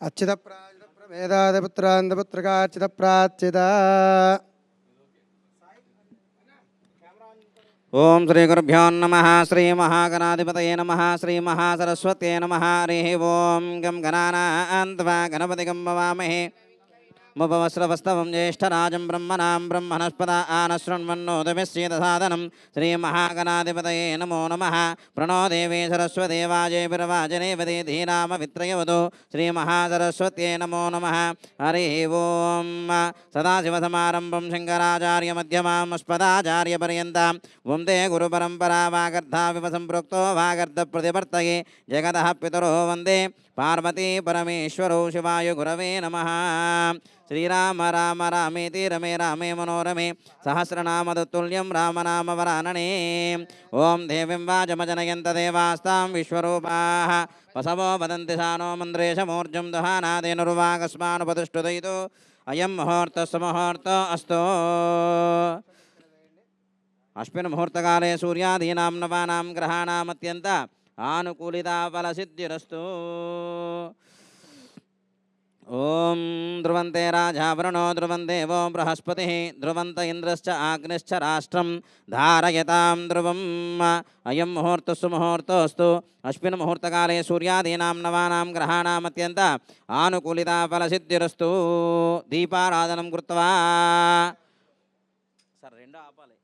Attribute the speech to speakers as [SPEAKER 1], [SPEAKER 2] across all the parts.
[SPEAKER 1] అచ్యుత ప్రమేదాదపుత్రాంతపుత్రకాచ్యుత ప్రాచిత
[SPEAKER 2] ఓం శ్రీ గురుభ్యో నమ శ్రీ మహాగణాధిపతయే నమ శ్రీ మహాసరస్వతే నమ హరి ఓం గం గణానా గణపతి గం భవామహే ముపవస్రవస్తవం జ్యేష్ఠరాజం బ్రహ్మణాం బ్రహ్మణస్పద ఆనశృణ్వన్నోదమిశ్చేదసాదనం శ్రీమహాగణాధిపతయే నమో నమ ప్రణో సరస్వదేవాజే సరస్వదేవాజయభిర్వాజనేవదే ధీరామ విత్రయవదో శ్రీమహాసరస్వత్యే నమో నమ హరి ఓం సదాశివసమారంభం శంకరాచార్యమధ్యమామస్పదాచార్యపర్యంతం వందే గురుపరంపరా వాగర్ధా వివ సంపృక్తో వాగర్ధ ప్రతివర్తయే జగద పితరో వందే పార్వతీ పరమేశ్వరో శివాయ గురవే నమ. శ్రీరామ రామ రామేతి రమే రామే మనోరమే సహస్రనామదతుల్యం రామనామ వరాననే ఓం దేవీం వాజమజనయంత దేవాస్తాం విశ్వరూపా. వసవో వదంతి సానో మంద్రేశమూర్జం దహానాదేనుర్వాగస్మానుపతిష్ఠుదయితో అయం ముహూర్త సుముహూర్త అస్తో. అశ్విన ముహూర్తకాలే సూర్యాదీనాం నవానాం గ్రహాణామత్యంత ఆనుకూలితా ఫలసిద్ధిరస్తు ఓం ధ్రువంతే రాజావరుణో ధ్రువందేవో బృహస్పతి ధ్రువంత ఇంద్రశ్చ ఆగ్నిశ్చ రాష్ట్రం ధారయతాం ధ్రువం. అయం ముహూర్తస్సు ముహూర్తోస్తు. అశ్విన ముహూర్తకాలే సూర్యాదీనాం నవానాం గ్రహాణమత్యంత ఆనుకూలిత ఫలసిద్ధిరస్తు దీపారాధనం కృత్వా సార్ రెండు ఆపాలి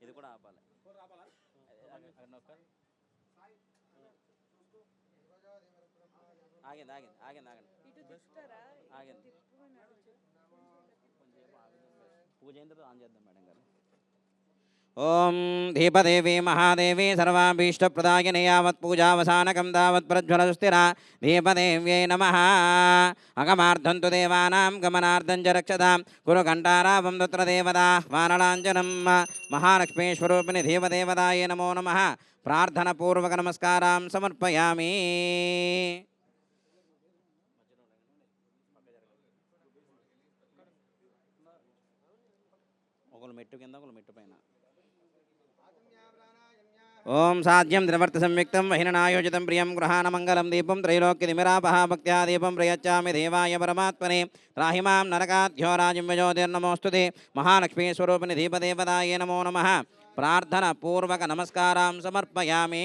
[SPEAKER 2] ఇది కూడా ఆపాలి ఆగింది ఆగింది ఆగింది ఆగింది ఆగింది పూజ అయిన తర్వాత ఆన్ చేద్దాం మేడం గారు. ఓం దీపదేవి మహాదేవి సర్వాభీష్టప్రదాయని యావత్ పూజావసానకం తావత్ ప్రజ్వలసుస్థిర దీపదేవ్యై నమ. అగమార్థం తు దేవానాం గమనార్థం చ రక్షతాం. కురు ఘంటారావం తత్ర దేవదా వానలాంజనం. మహాలక్ష్మీస్వరూపిణి దేవదేవదాయ నమో నమ. ప్రార్థనపూర్వక నమస్కారం సమర్పయామి. ఒకళ్ళు మెట్టు కింద ఒకళ్ళు మెట్టు పైన. ఓం సాధ్యం ద్రవర్త సంయుక్తం వహిరణాయోజితం ప్రియం గృహాణమంగళం దీపం త్రైలోక్యతిమిరాపహ భక్త్యా దీపం ప్రయచ్చామి దేవాయ పరమాత్మనే. రాహిమాం నరకాధ్యోరాజం యజోతిర్నమోస్తుతే మహాలక్ష్మీ స్వరూపిణి దీపదేవదాయ నమో నమ. ప్రార్థన పూర్వక నమస్కారాం సమర్పయామి.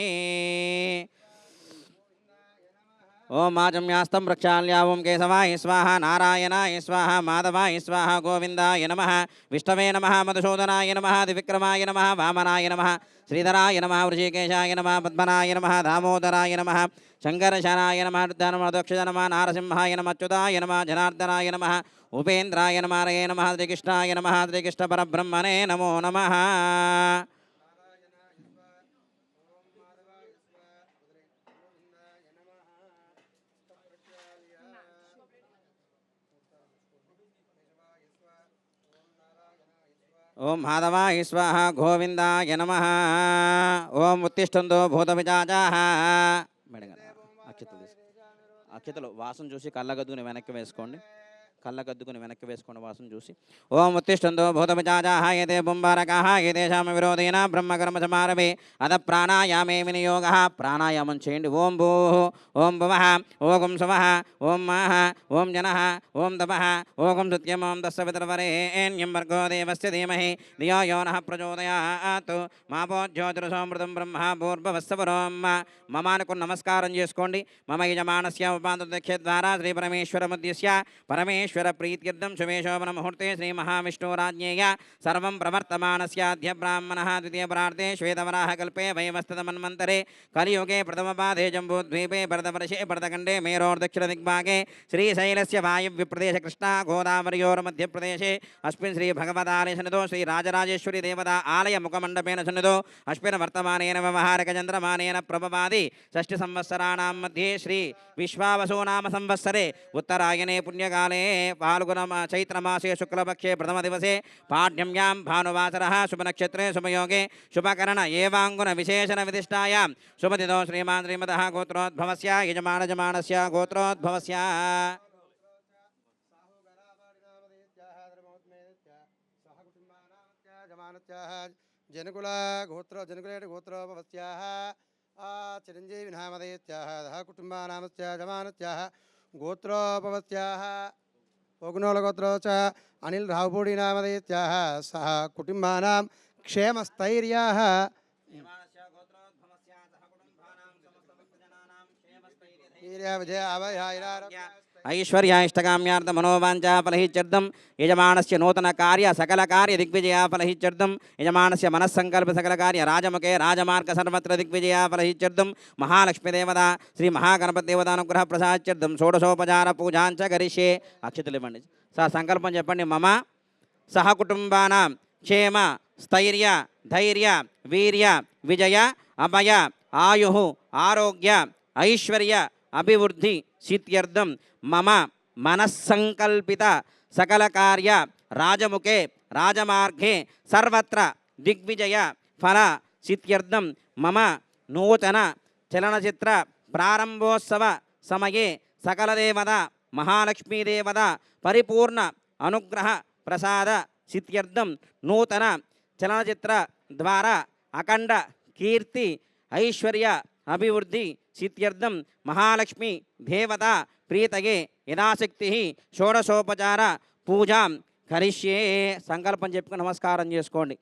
[SPEAKER 2] ఓం ఆజమ్యాస్తం ప్రక్షాళ్యా ఓం కేశవాయ స్వాహ నారాయణాయ స్వాహ మాధవాయ స్వాహ గోవిందాయ నమ విష్ణవే నమ మధుసూదనాయ నమ దివిక్రమాయ నమ వామనాయ నమ శ్రీధరాయ నమ వృషికేశాయ నమ పద్మనాయ నమ దామోదరాయ నమ శంకరశనాయ నమ దక్షిణ నమ నారసింహాయ నమ అచ్యుతాయ నమ జనార్దనాయ నమ ఉపేంద్రాయ నమ రయ నమ శ్రీకృష్ణాయ నమ శ్రీకృష్ణ పరబ్రహ్మణే నమో నమ ఓం మాధవాయ స్వాహ గోవిందాయ నమ. ఓం ఉత్తిష్టంతో భూత మెడగ మేడం అక్షతలు అక్షతలు వాసన చూసి కళ్ళగద్దుని వెనక్కి వేసుకోండి. కళ్ళగద్దుకుని వెనక్కి వేసుకోండి వాసన చూసి ఓం ఉత్తిష్టంతో భూత విచాచాహ ఏతే బుంబారకాహ ఏతేషామ విరోధేన బ్రహ్మకర్మ సమారభే అద ప్రాణాయామే వినియోగ ప్రాణాయామం చేయండి. ఓం భూ ఓం భువ ఓం సువః ఓం మాహ ఓం జన ఓం తప ఓం సత్యం ఓం దస్స పితరవరేణ్యం భర్గో దేవస్య ధీమహి ధియో యో నః ప్రచోదయాత్ మాపో జ్యోతిరసోమృతం బ్రహ్మ భూర్భవస్సవరోం మమ నమస్కారం చేసుకోండి. మమ యజమానస్య ఉపాంత ద్వారా శ్రీ పరమేశ్వరముద్యస్య పరమేశ్వర ప్రీత్యర్థం శుభేశోభన ముహూర్తే శ్రీ మహావిష్ణురాజ్ఞేయ సర్వం ప్రవర్తమానస్యాద్య బ్రాహ్మణः ద్వితీయ ప్రార్థే శ్వేతవరాహ కల్పే వయమస్తమన్మంతరే కలియుగే ప్రథమపాదే జంబూద్వీపే భరతవర్షే భరతఖండే మేరోర్దక్షిణ దిగ్భాగే శ్రీశైలస్య వాయువ్యప్రదేశ కృష్ణా గోదావరియోర్మధ్యప్రదేశే అస్మిన్ శ్రీ భగవదాలయ సన్నిధో శ్రీ రాజరాజేశ్వరి దేవతా ఆలయ ముఖమండపేన సన్నిధో అస్మిన్ వర్తమానేన फागुन चैत्रमासे शुक्लपक्षे प्रथम दिवस पाठ्यम्यां भानुवासर शुभ नक्षत्रे शुभयोगे शुभकरण एवाङ्गुणविशेषणविदिष्टायां शुभदितो श्रीमान् श्रीमतः गोत्रोद्भवस्य
[SPEAKER 1] यजमानजमानस्य गोत्रोद्भवस्य। जनकुला गोत्र जनकुलेट गोत्रोपवस्याः चिरञ्जीविनामदयत्याः दः कुटुम्बानामस्या जमानत्याः, गोत्रोपवस्याः। శుభదిదో అనిల్ రావుపూడి సహ కుటుంబానాం క్షేమస్థైర్యా వీర్య విజయ అభయాయిరారోగ్య
[SPEAKER 2] ఐశ్వర్యాష్టకామ్యార్థ మనోవాంఛా ఫలహిత్యర్థం యజమానస్య నూతన కార్య సకల కార్య దిగ్విజయా ఫలహిత్యర్థం యజమానస్య మనస్సంకల్ప సకల కార్య రాజముఖే రాజమార్గ సర్వత్ర దిగ్విజయా ఫలహిత్యర్థం మహాలక్ష్మీదేవత శ్రీ మహాగణపతిదేవతానుగ్రహ ప్రసాద్యర్థం షోడశోపచార పూజాంచ గరిష్యే అక్షతులు ఇవ్వండి సార్ సంకల్పం చెప్పండి మమ. సహకుటుంబానాం క్షేమ స్థైర్య ధైర్య వీర్య విజయ అభయ ఆయు ఆరోగ్య ఐశ్వర్య అభివృద్ధి సిత్యర్థం మమ మనస్సంకల్పిత సకల కార్య రాజముఖే రాజమార్గే సర్వత్ర దిగ్విజయ ఫల సిత్యర్థం మమ నూతన చలనచిత్ర ప్రారంభోత్సవ సమయే సకలదేవత మహాలక్ష్మీదేవత పరిపూర్ణ అనుగ్రహ ప్రసాద సిత్యర్థం నూతన చలనచిత్ర ద్వారా అఖండ కీర్తి ఐశ్వర్య అభివృద్ధి సిత్యర్థం మహాలక్ష్మి దేవత ప్రీతగే యథాశక్తి షోడశోపచార పూజాం కరిష్యే సంకల్పం చెప్పుకుని నమస్కారం చేసుకోండి.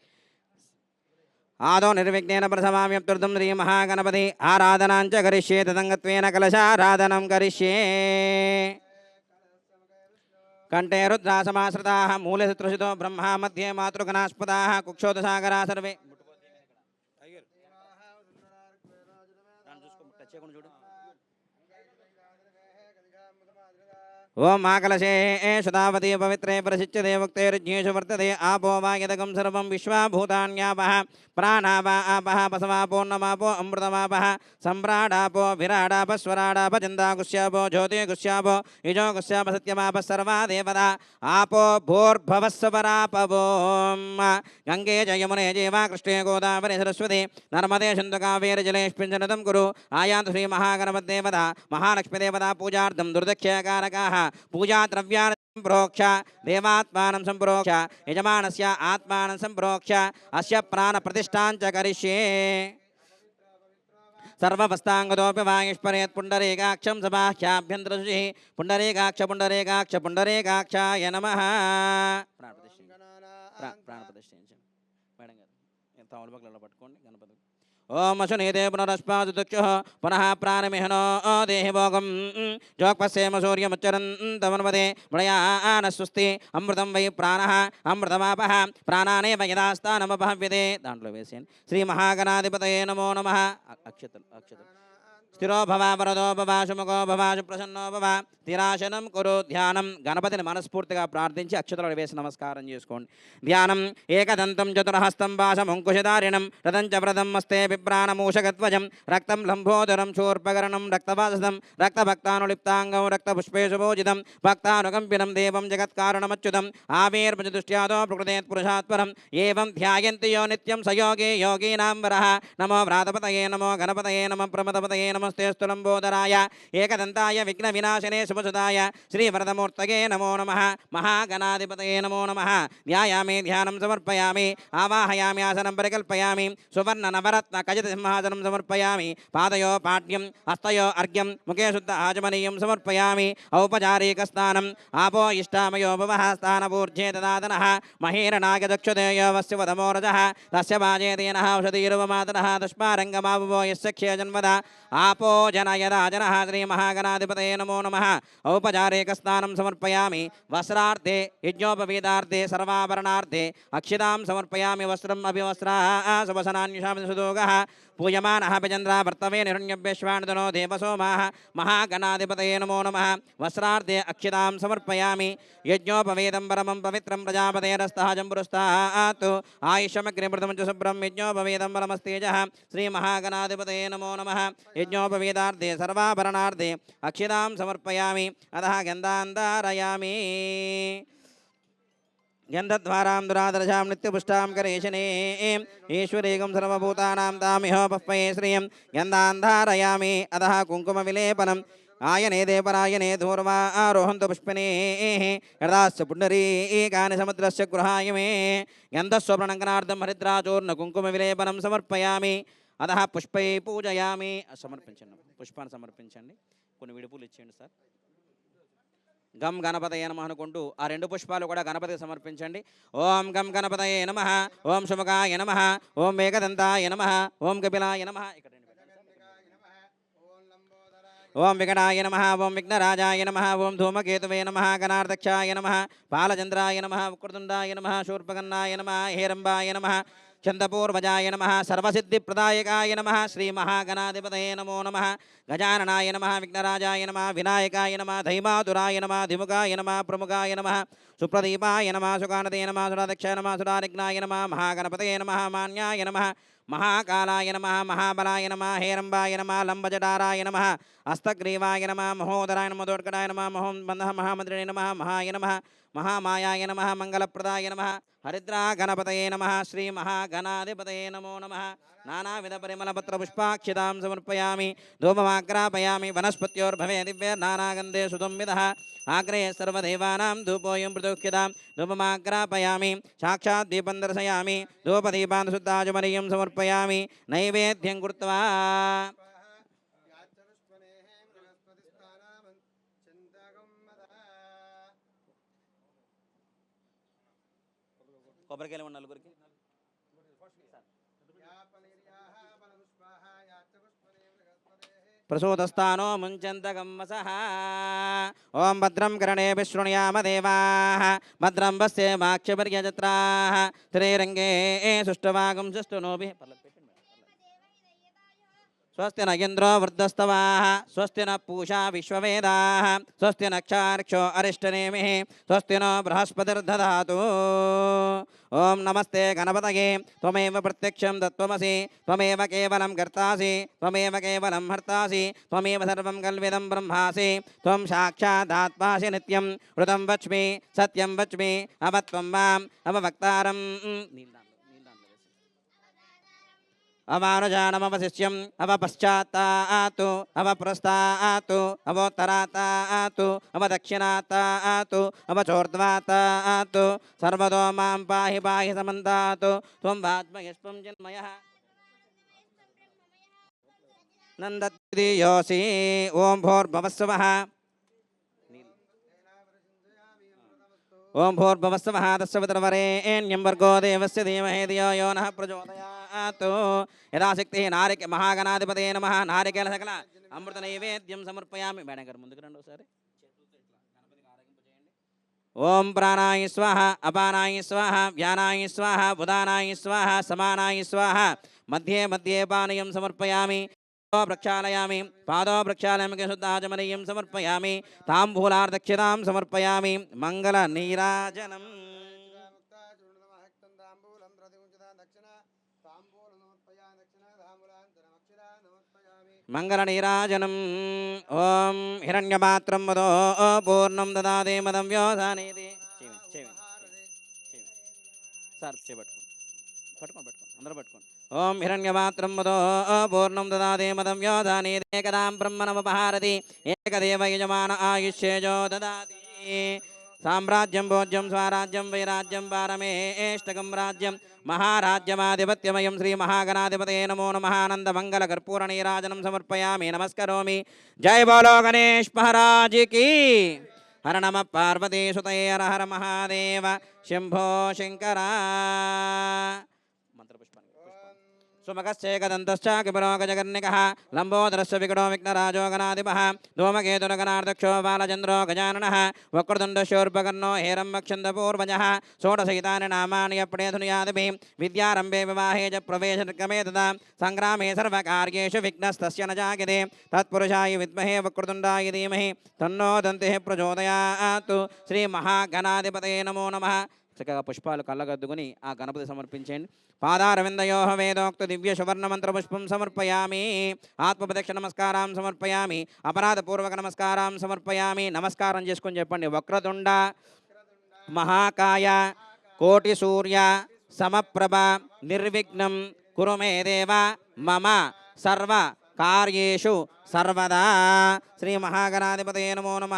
[SPEAKER 2] ఆదో నిర్విఘ్నేన ప్రసమామ్యప్తుర్ధం శ్రీ మహాగణపతి ఆరాధనాంచ కరిష్యే తదంగత్వేన కలశారాధనం కరిష్యే. కంఠే రుద్రాసమాశ్రితా మూలశత్రుషితో బ్రహ్మ మధ్యే మాతృగణాస్పదా కుక్షోదసాగరా సర్వే ओम आकलशे शतावती पवित्रे प्रसिच्यते मुक्तेर्ज्ञेषु वर्तते। आपो वा यदकं सर्वं विश्वाभूतान्यापः। प्राणापा आपः पसवापोन्नमापो अमृतमापः। सम्राडापो विराडापस्वराडाप चन्दागुस्यापो ज्योतिगुस्यापो युजोगुस्याप सत्यमापः सर्वा देवता आपो भूर्भवस्वरापवोम् गङ्गे च यमुने जीवा कृष्णे गोदावरे सरस्वती। नर्मदे सिन्धुकावेरजलेष्पिञ्जनतं कुरु। आयान्तु श्रीमहागणपदेवता महालक्ष्मीदेवता पूजार्थं दुर्दक्ष्यकारकाः। శ్రీ మహాగణపతిదేవత పూజాద్రవ్యాన్ని సంప్రోక్ష దేవాత్మానం సంప్రోక్ష యజమానస్య ఆత్మానం సంప్రోక్ష అస్య ప్రాణ ప్రతిష్టాంచ కరిష్యే సర్వవస్తాంగతోపి వాయుష్పరేత్ పుండరీకాక్షం సబాహ్యాభ్యంతరశుచి పుండరీకాక్ష పుండరీకాక్ష పుండరీకాక్షాయ నమ ప్రాణ ప్రతిష్ఠించండి మేడం గారు తమల పక్కల పట్టుకోండి గణపతి ఓం అశునీతే పునరస్పాదు పునః ప్రాణమిహనో దేహి భోగం జోక్పస్యేమ సూర్యముచ్చరంతమన్వదే మృయాన స్వస్తి అమృతం వై ప్రాణ అమృతమాప ప్రాణానే యథాస్థానమపహవ్యతే దాంట్లో వేసేయండి శ్రీ మహాగణాధిపతయే నమో నమ అక్షతలు అక్షతలు స్థిరో భవ వరదో భవ సుముఖో భవ సుప్రసన్నో భవ స్థిరాసనం కురు ధ్యానం గణపతిని మనస్ఫూర్తిగా ప్రార్థించి అక్షతలు వేసి నమస్కారం చేసుకోండి. ధ్యానం ఏకదంతం చతురహస్తం వాసం అంకుశదారిణం రథంచ వ్రతం మస్తే బిభ్రాణమూషగధ్వజం రక్తం లంభోదరం శూర్పకరణం రక్తవాసదం రక్తభక్తానులిప్తాంగం రక్తపుష్పేశుభోజితం భక్తానుకంపినం దేవం జగత్కారణమచ్యుతం ఆవిర్భజదృష్ట్యాదో ప్రకృతేత్ పురుషాత్పరం ఏం ధ్యాయంతి యో నిత్యం సయోగే యోగీనాం వర. నమో వ్రాతపతయే నమో గణపతయే నమ ప్రమదపతయే నమ నమస్తే స్థులంబోదరాయ ఏకదంతాయ విఘ్న వినాశనే శుభసుదాయ శ్రీవరదమూర్తగే నమో నమ మహాగణాధిపతయే నమో నమ ధ్యాయామి ధ్యానం సమర్పయామి ఆవాహయామి ఆసనం పరికల్పయామి సువర్ణ నవరత్న కజత సింహాసనం సమర్పయామి పాదయో పాఠ్యం హస్తయో అర్ఘ్యం ముఖే శుద్ధ ఆచమనీయం సమర్పయామి ఔపచారిక స్నానం ఆపో ఇష్టామయో భవః స్థానపూర్జే దదాతనః మహీరణాగదక్షుదేయో వస్య తస్య వాజేదేనः ఔషధీరువమాతన తస్మారంగమావువో యస్య క్షేజన్వద ఆపో జనయదా జనः శ్రీమహాగణాధిపతये నమో నమः ఔపచారిక స్నానం సమర్పయామి వస్త్రార్థే యజ్ఞోపవీతార్థే సర్వాభరణార్థే అక్షితాం సమర్పయామి వస్త్రం అభివస్త్రా శుభసనాన్యుషామి సుదోగः పూయమానः భజంద్రా వర్తవే నిరుణ్యభ్యశ్వాణుదనో దేవసోమాः మహాగణాధిపతये నమో నమः వస్త్రార్థే అక్షితాం సమర్పయామి యజ్ఞోపవేదం పరమం పవిత్రం ప్రజాపతేరస్తహజం పురస్తాత్ ఆయుషమగ్నిమృతం చ శుభ్రం యజ్ఞోపవేదం పరమస్తేజः శ్రీమహాగణాధిపతये నమో నమः యజ్ఞోపవేదార్థే సర్వాభరణార్థే అక్షితాం సమర్పయామి అతः గంధాంధారయామి గంధద్వారాం దురాదర్శాం నిత్యపుష్టాం కరేశనే ఈశ్వరేగం సర్వభూతానాం తామిహోపస్మయే శ్రియం గంధాంధారయామి అధ కుంకుమ విలేపనం ఆయనే దేవరాయనే ధూర్వా ఆరోహంతు పుష్పినే యదాస్య పుండరీకాని సముద్రస్య గృహాయ మే గంధస్వప్రణంకనార్థం హరిద్రాచూర్ణ కుంకుమ విలేపనం సమర్పయామి అధ పుష్పై పూజయామి సమర్పించండి పుష్పాన్ని సమర్పించండి కొన్ని విడుపులు ఇచ్చేయండి సార్ గం గణపతయ నమ అనుకుంటూ ఆ రెండు పుష్పాలు కూడా గణపతికి సమర్పించండి. ఓం గం గణపతయ నమ ఓం శుభగాయ నమ ఓం మేఘదంతాయ నమ ఓం కపిలాయ నమ. ఇక్కడ ఓం వికటాయ నమ ఓం విఘ్నరాజాయ నమ ఓం ధూమకేతువే నమ గణార్దక్షాయ నమ బాలచంద్రాయ నమ ఉక్రతుండాయ నమ శూర్పగన్నాయ నమ హేరంబాయ నమ. చందపూర్వజాయ నమ సర్వసిద్ధిప్రదాయకాయ నమ శ్రీమహాగణాధిపతయే నమో నమ గజాననాయ నమ విఘ్నరాజాయ నమ వినాయకాయ నమ ధైమాతురాయ నమ ధిముఖాయ నమ ప్రముఖాయ నమ సుప్రదీపాయ నమ సుగానదే నమ సురాదక్షాయ నమ సురారిఘ్నాయ నమ మహాగణపతయ నమ మాన్యాయ నమ మహాకాలాయ నమ మహాబలాయ నమ హేరంబాయ నమ లంబజటారాయ నమ హస్తగ్రీవాయ నమ మహోదరాయ నమ దోడ్కడాయ నమ మహోం బంధ మహామంత్రిణే నమ మహాయ నమ మహామాయాయ నమ మంగళప్రదాయ నమ హరిద్రా గణపతయే నమ శ్రీ మహాగణాధిపతయే నమో నమ. నానావిధ పరిమళపత్ర పుష్పాక్షితాం సమర్పయామి ధూపమాగ్రాపయామి వనస్పత్యోర్భవే దివ్యర్నానాగంధే సుతంవిద ఆగ్రే సర్వదేవానాం ధూపోయం ప్రదోక్ష్యతాం ధూపమాగ్రాపయామి సాక్షాత్ దీపం దర్శయామి ధూపదీపాన్ శుద్ధాజమనీయం సమర్పయామి నైవేద్యం కృత్వా. కొబ్బరికాయలు ఉన్న నలుగురికి. ప్రసూతస్థానో ముంచంతగం వసః ఓం భద్రం కరణే విశృణుయామ దేవా. భద్రం పశ్యేమాక్షపర్యజత్రాः శ్రీరంగే సుష్టవాగం పల్లపి स्वस्ति न वृद्धस्तवा स्वस्ति न पूषा विश्व स्वस्ति नक्षार्क्षो अरिष्टनेमिः स्वस्ति नो बृहस्पतिर्दधातु ओं नमस्ते गणपतये, त्वमेव प्रत्यक्षं तत्त्वमसि त्वमेव केवलं कर्तासि, त्वमेव केवलं हर्तासि, त्वमेव सर्वं कल्विदं ब्रह्मासि, त्वं साक्षादात्मासि वच्मी सत्यम वच्मी अब तम वाम अब वक्ता अवानुजानमवशिष्यम् अवपश्चात्तातु अवपुरस्तातु अवोत्तरातातु, अवदक्षिणातातु, अवचोर्ध्वातातु, सर्वतो माँ पाहि पाहि समन्तातु, त्वं वात्मयस्त्वं जन्मयः। नन्दद्रियोऽसि ॐ भोर्भवस्वः ओं भोर्भवस्वः। तस्य पितर्वरेण्यं वर्गो देवस्य धीमहे धियो यो नः प्रचोदयात्। ప్రచోదయాత్ యథాశక్తి నారిక మహాగణాధిపతే నమ. నారికేల సకల అమృత నైవేద్యం సమర్పయామి. మేడం గారు ముందుకు రండి ఒకసారి. ఓం ప్రాణాయ స్వాహ అపానాయ స్వాహ వ్యానాయ స్వాహ బుధానాయ స్వాహ సమానాయ స్వాహ. మధ్యే మధ్యే పానీయం సమర్పయామి. ప్రక్షాళయామి పాదో ప్రక్షాళయామి శుద్ధాచమనీయం సమర్పయామి. తాంబూలార్దక్షితాం సమర్పయామి. మంగళ నీరాజనం. మంగళ నీరాజనం ఓం హిరణ్యపాత్రం మదో పూర్ణం దదాదే మదం వ్యోధానేది. సార్ చేపట్టుకోండి పట్టుకోండి. పట్టుకోండి అందరూ పట్టుకోండి. ఓం హిరణ్యపాత్రం మదో పూర్ణం దదాదే మదం వ్యోధానేది. వ్యోధానేదేకదాం బ్రహ్మణమపహారతి ఏకదేవ యజమాన ఆయుష్యేజో దదాతి సామ్రాజ్యం భోజ్యం స్వరాజ్యం వైరాజ్యం పారమేష్టకం రాజ్యం. మహారాజ్యమాధిపత్యమయం శ్రీ మహాగణాధిపతయే నమో నమః. మంగళ కర్పూర నీరాజనం సమర్పయామి. నమస్కరోమి. జయ బోలో గణేష్ మహారాజ్ హర నమ పార్వతీసుతయే హర హర మహాదేవ. శంభో శంకరా. सुमकश्चैकदन्तश्च किपुरोगजगर्णिकः लम्बोदरस्य विगडो विघ्नराजोगणाधिपः धूमकेतुरगणार्दक्षो बालचन्द्रो गजाननः वक्रतुण्डशोर्पकर्णो हेरम्बक्षन्दपूर्वजः षोडशहितानि नामानि यप्रेधुनुयादिभिः विवाहे च प्रवेशक्रमे तदा सङ्ग्रामे सर्वकार्येषु न जायते। तत्पुरुषाय विद्महे वक्रतुण्डाय धीमह, तन्नो दन्तेः प्रचोदयात्। श्रीमहागणाधिपते नमो नमः। చక్కగా పుష్పాలు కళ్ళగద్దుకుని ఆ గణపతి సమర్పించండి పాదారవిందయో వేదోక్త దివ్య సువర్ణ మంత్ర పుష్పం సమర్పయామి. ఆత్మప్రదక్ష నమస్కారం సమర్పయామి. అపరాధపూర్వక నమస్కారం సమర్పయామి. నమస్కారం చేసుకొని చెప్పండి. వక్రతుండ మహాకాయ కోటి సూర్య సమప్రభ నిర్విఘ్నం కురుమే దేవ మమ సర్వ కార్యేషు సర్వదా. శ్రీ మహాగణాధిపతయ నమో నమ.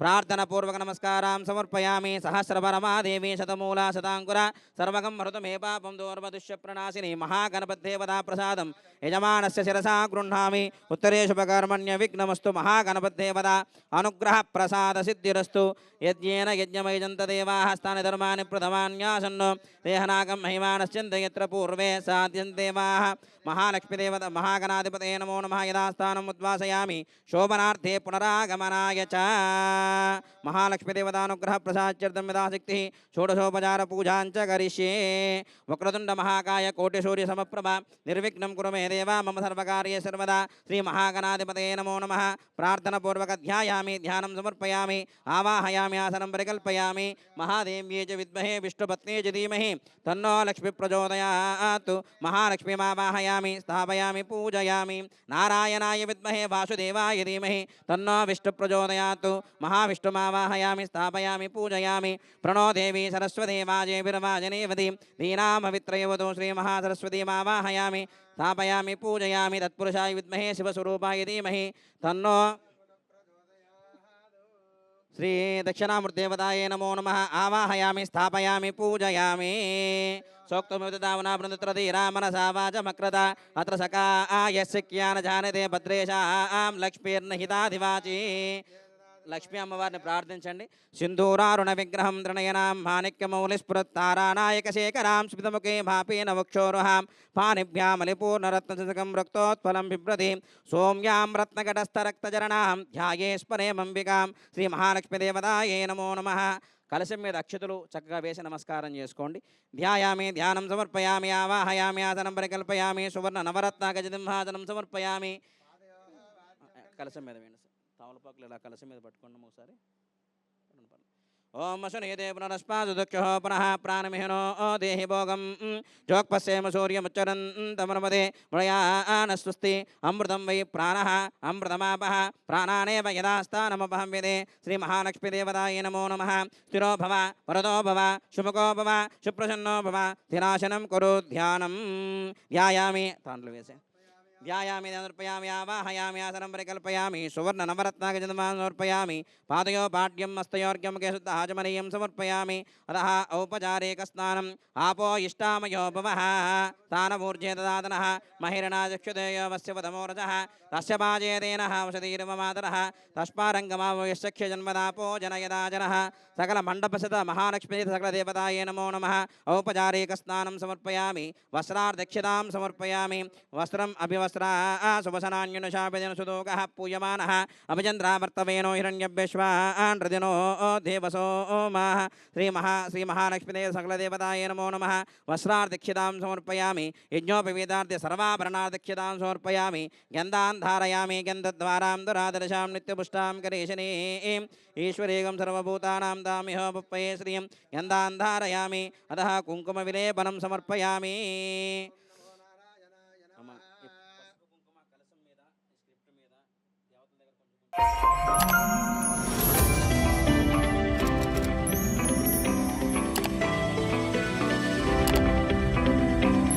[SPEAKER 2] ప్రార్థనపూర్వక నమస్కారం సమర్పయామి సహస్రపరమాదేవి శతమూల శతాంకుర సర్వగం మరుత మే పాపం దూర్వదుష్య ప్రణాశిని మహాగణపతిదేవతా ప్రసాదం యజమానస్య శిరసా గృహ్ణామి ఉత్తరే శుభకర్మణ్య విఘ్నమస్తు మహాగణపద్దేవత అనుగ్రహ ప్రసాద సిద్ధిరస్తు యజ్ఞేన యజ్ఞమైజంత దేవాహస్తాని ధర్మాని ప్రథమాన్యాసన్ను దేహనాగం మహిమానశ్చంద యత్ర పూర్వే సాధ్యందేవాः మహాలక్ష్మీదేవత మహాగణాధిపతే నమో నమ యథాస్థానం ఉద్వాసయామి శోభనార్థే పునరాగమనాయ చ మహాలక్ష్మీదేవతానుగ్రహ ప్రసాద్యర్థం యథాశక్తి షోడశోపచార పూజాంచ కరిష్యే. వక్రతుండ మహాకాయ కోటి సూర్య సమప్రభ నిర్విఘ్నం కురు మే దేవా మమ సర్వకార్యే సర్వదా. శ్రీ మహాగణాధిపతే నమో నమ. ప్రార్థనపూర్వక ధ్యాయామి ధ్యానం సమర్పయామి ఆవాహయామి ఆసనం పరికల్పయామి. మహాదేవ్యే చ విద్మహే విష్ణుపత్నే చ ధీమహి. తన్నో లక్ష్మి ప్రచోదయాత్. మహాలక్ష్మీమావాహయామి స్థాపయామి పూజయామి. నారాయణాయ విద్మహే వాసుదేవాయ ధీమహి. తన్నో విష్ణు ప్రచోదయాత్. మహా మహావిష్ణుమావాహయామి స్థాపయామి పూజయామి ప్రణో దేవి సరస్వతి వాజే విరవాజనేవతి దీనామవిత్రయవతు శ్రీమహాసరస్వతీమావాహయామి స్థాపయామి పూజయామి తత్పురుషాయ విద్మహే శివస్వరూపాయ ధీమహి తన్నో శ్రీ దక్షిణామృదేవతాయ నమో నమ ఆవాహయామి స్థాపయామి పూజయామి సోక్తమిదావనామృతీరామనసా వాచమక్రత అత్ర సకా యస్య జానతే భద్రేషాం లక్ష్మీర్నహితాధివాచి లక్ష్మీ అమ్మవారిని ప్రార్థించండి. సింధూరారుణ విగ్రహం త్రినయనాం మాణిక్యమౌలిస్ఫురత్తారానాయక శేఖరాం స్మితముఖే భాపేన వక్షోరుహాం పానిభ్యామలిపూర్ణరత్నశకం రక్తోత్ఫలం బిభ్రతి సోమ్యాం రత్నగటస్థరక్తజరణాం ధ్యాయేశ్వరేమంబికాం శ్రీ మహాలక్ష్మీదేవతాయే నమో నమ. కలశం మీద అక్షతులు చక్కగా వేసి నమస్కారం చేసుకోండి. ధ్యాయామి ధ్యానం సమర్పయామి ఆవాహయామి ఆసనం పరికల్పయామి సువర్ణ నవరత్న గజదింహాసనం సమర్పయామి. కలశం మీద వేయండి. సార్ తామలపాకులు ఇలా కలశం మీద పట్టుకోండి ఒకసారి. పడండి, పడండి. ఓం అశునీదే పునరస్పాదుదక్ష పునః ప్రాణమిహినో దేహి భోగం. జోక్పశ్యేమ సూర్యముచ్చరన్ తమనమదే మృయానస్వస్తి అమృతం వై ప్రాణ అమృతమాపః ప్రాణానేవ యథాస్థానమపహం విదే. శ్రీ మహాలక్ష్మీదేవతాయ నమో నమ. స్థిరో భవ వరదో భవ శుభకో భవ సుప్రసన్నో భవ. స్థిరాశనం కురు ధ్యానం. ధ్యాయామి తాండ్లు వేసే ధ్యాయామి సమర్పయామి ఆవాహయామి ఆసనం పరికల్పయామి సువర్ణ నవరత్నాగజన్మాన్ సమర్పయామి పాదయో పాఠ్యం హస్తయోర్ఘ్యం కేశుద్ధ ఆచమనీయం సమర్పయామి అతः ఔపచారిక స్నానం ఆపో ఇష్టామయో భవः స్థానమూర్జే దదాతనः మహిరణాచక్షుదేయో వస్య పదమోరజः తస్య పాజేదేన వసతిర్మమాతరः తస్మారంగమావయశక్ష్య జన్మదాపో జనయదా జనः సకల మండపసత మహాలక్ష్మీ సకల దేవతాయే నమో నమః పూయమాన స్నానం సమర్పయామి వస్త్రార్దక్షితాం సమర్పయామి వస్త్రం అభివస్త్రా శుభసనాన్యుషాభిజన సుదోగः పూయమానः అభిచంద్రావర్తవేనో హిరణ్యభ్యశ్వాన్ హృదినో దేవసో మాः శ్రీమహా శ్రీమహాలక్ష్మీదేవ సకలదేవతాయే నమో నమ వస్త్రార్థిక్షితాం సమర్పయామి యజ్ఞోపవీతార్థ సర్వాభరణార్థిక్షితాం సమర్పయామి గంధాన్ ధారయామి గంధద్వారాం దురాదర్శాం నిత్యపుష్టాం కరేశనీం ఈశ్వరేగం సర్వభూతానాం దామిహోపప్పయే శ్రీయం గంధాన్ ధారయామి అతः కుంకుమ విలేపనం సమర్పయామి Música